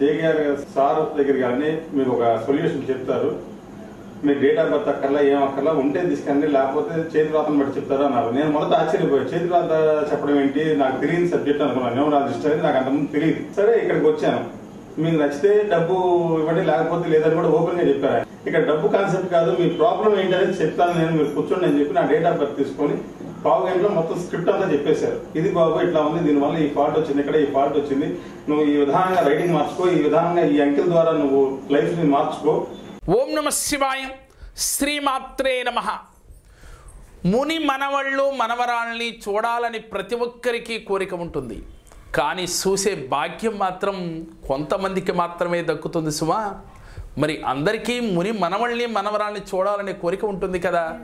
JKR sir దగ్గరికి కానీ మీరు ఒక సొల్యూషన్ చెప్తారు. మీకు డేట్ ఆఫ్ బర్త్ అక్కర్లా ఏం అక్కర్లా ఉంటే తీసుకెళ్ళండి లేకపోతే చేతి రాతను బట్టి చెప్తారు అన్నారు. నేను మొదట ఆశ్చర్యపోయాను. చేతి రాత చెప్పడం ఏంటి? నాకు తెలియని సబ్జెక్ట్ అనుకున్నాను. ఏమో నాకు ఇష్టం నాకు అంతకుముందు తెలియదు. సరే ఇక్కడికి వచ్చాను. మీకు నచ్చితే డబ్బు ఇవ్వండి లేకపోతే లేదని కూడా ఓపెన్గా చెప్పారు. ఇక్కడ డబ్బు కాన్సెప్ట్ కాదు మీ ప్రాబ్లం ఏంటనేది చెప్తాను నేను. మీరు కూర్చోండి అని చెప్పి నా డేట్ ఆఫ్ బర్త్ తీసుకొని పావు గంటలో మొత్తం స్క్రిప్ట్ అంతా చెప్పేశారు. ఇది బాబు ఇట్లా ఉంది దీనివల్ల ఈ ఫాల్ట్ వచ్చింది ఇక్కడ ఈ ఫాల్ట్ వచ్చింది. నువ్వు ఈ విధానంగా రైటింగ్ మార్చుకో ఈ విధానంగా ఈ అంకెల ద్వారా నువ్వు లైఫ్ని మార్చుకో. ఓం నమ శివాయ. శ్రీమాత్రే నమ. ముని మనవళ్ళు మనవరాళ్ళని చూడాలని ప్రతి ఒక్కరికి కోరిక ఉంటుంది. కానీ చూసే భాగ్యం మాత్రం కొంతమందికి మాత్రమే దక్కుతుంది సుమా. మరి అందరికీ ముని మనవల్ని మనవరాల్ని చూడాలనే కోరిక ఉంటుంది కదా.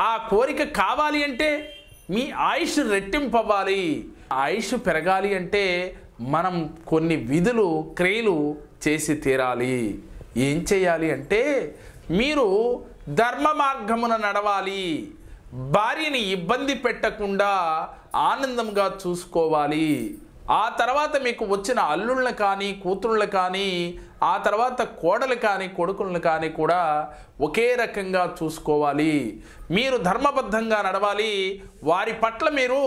ఆ కోరిక కావాలి అంటే మీ ఆయుష్ రెట్టింపవ్వాలి ఆయుష్ పెరగాలి అంటే మనం కొన్ని విధులు క్రియలు చేసి తీరాలి. ఏం చేయాలి అంటే మీరు ధర్మ మార్గమున నడవాలి. భార్యని ఇబ్బంది పెట్టకుండా ఆనందంగా చూసుకోవాలి. ఆ తర్వాత మీకు వచ్చిన అల్లుళ్ళని కానీ కూతుళ్ళని కానీ ఆ తర్వాత కోడలు కానీ కొడుకులను కానీ కూడా ఒకే రకంగా చూసుకోవాలి. మీరు ధర్మబద్ధంగా నడవాలి. వారి పట్ల మీరు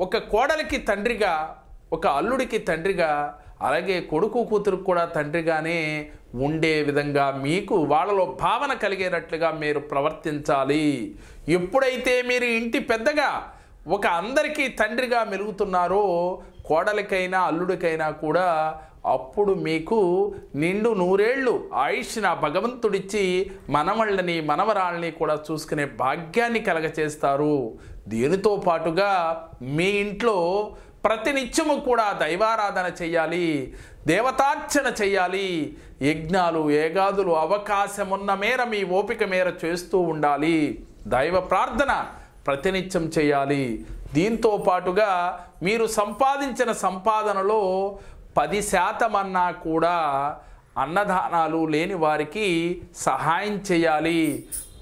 ఒక కోడలికి తండ్రిగా ఒక అల్లుడికి తండ్రిగా అలాగే కొడుకు కూతురు కూడా తండ్రిగానే ఉండే విధంగా మీకు వాళ్ళలో భావన కలిగేటట్లుగా మీరు ప్రవర్తించాలి. ఎప్పుడైతే మీరు ఇంటి పెద్దగా ఒక అందరికీ తండ్రిగా మెలుగుతున్నారో కోడలికైనా అల్లుడికైనా కూడా అప్పుడు మీకు నిండు నూరేళ్ళు ఆయుష్ నా భగవంతుడిచ్చి మనవళ్ళని మనవరాళ్ళని కూడా చూసుకునే భాగ్యాన్ని కలగచేస్తారు. దీనితో పాటుగా మీ ఇంట్లో ప్రతినిత్యము కూడా దైవారాధన చేయాలి దేవతార్చన చేయాలి యజ్ఞాలు ఏగాదులు అవకాశమున్న మేర మీ ఓపిక మేర చేస్తూ ఉండాలి. దైవ ప్రార్థన ప్రతినిత్యం చేయాలి దీంతో పాటుగా మీరు సంపాదించిన సంపాదనలో పది శాతం అన్నా కూడా అన్నదానాలు లేని వారికి సహాయం చేయాలి.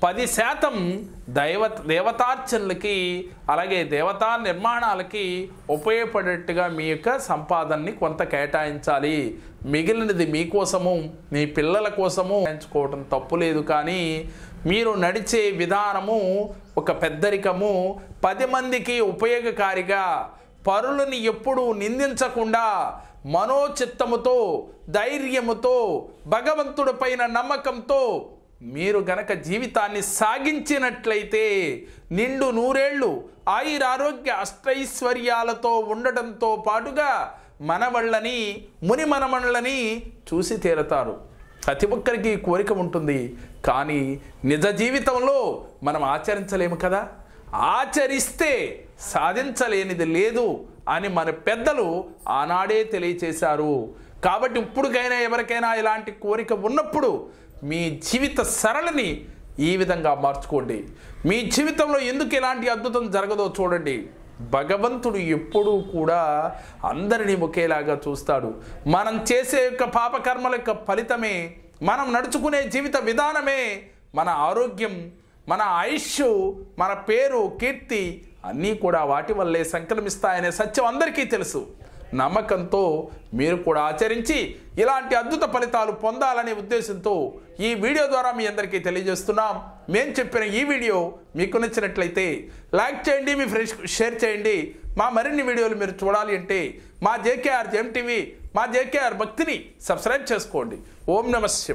పది శాతం దైవ దేవతార్చనలకి అలాగే దేవతా నిర్మాణాలకి ఉపయోగపడేట్టుగా మీ యొక్క సంపాదనని కొంత కేటాయించాలి. మిగిలినది మీకోసము మీ పిల్లల కోసము ఎంచుకోవటం తప్పు లేదు కానీ మీరు నడిచే విధానము ఒక పెద్దరికము. పది మందికి ఉపయోగకారిగా పరులని ఎప్పుడూ నిందించకుండా మనోచిత్తముతో ధైర్యముతో భగవంతుడిపైన నమ్మకంతో మీరు గనక జీవితాన్ని సాగించినట్లయితే నిండు నూరేళ్ళు ఆయురారోగ్య అష్టైశ్వర్యాలతో ఉండటంతో పాటుగా మనవళ్ళని ముని మనమణులని చూసి తీరతారు. ప్రతి ఒక్కరికి కోరిక ఉంటుంది. కానీ నిజ జీవితంలో మనం ఆచరించలేము కదా? ఆచరిస్తే సాధించలేనిది లేదు అని మన పెద్దలు ఆనాడే తెలియచేశారు. కాబట్టి ఇప్పుడుకైనా ఎవరికైనా ఇలాంటి కోరిక ఉన్నప్పుడు మీ జీవిత సరళని ఈ విధంగా మార్చుకోండి. మీ జీవితంలో ఎందుకు ఇలాంటి అద్భుతం జరగదో చూడండి. భగవంతుడు ఎప్పుడూ కూడా అందరినీ ఒకేలాగా చూస్తాడు. మనం చేసే యొక్క పాపకర్మల యొక్క ఫలితమే మనం నడుచుకునే జీవిత విధానమే మన ఆరోగ్యం మన ఆయుష్ మన పేరు కీర్తి అన్నీ కూడా వాటి వల్లే సంక్రమిస్తాయనే సత్యం అందరికీ తెలుసు. నమ్మకంతో మీరు కూడా ఆచరించి ఇలాంటి అద్భుత ఫలితాలు పొందాలనే ఉద్దేశంతో ఈ వీడియో ద్వారా మీ అందరికీ తెలియజేస్తున్నాం. మేము చెప్పిన ఈ వీడియో మీకు నచ్చినట్లయితే లైక్ చేయండి మీ ఫ్రెండ్స్ షేర్ చేయండి. మా మరిన్ని వీడియోలు మీరు చూడాలి అంటే మా జేకేఆర్ జెమ్ టీవీ మా జేకేఆర్ భక్తిని సబ్స్క్రైబ్ చేసుకోండి. ఓం నమ శివ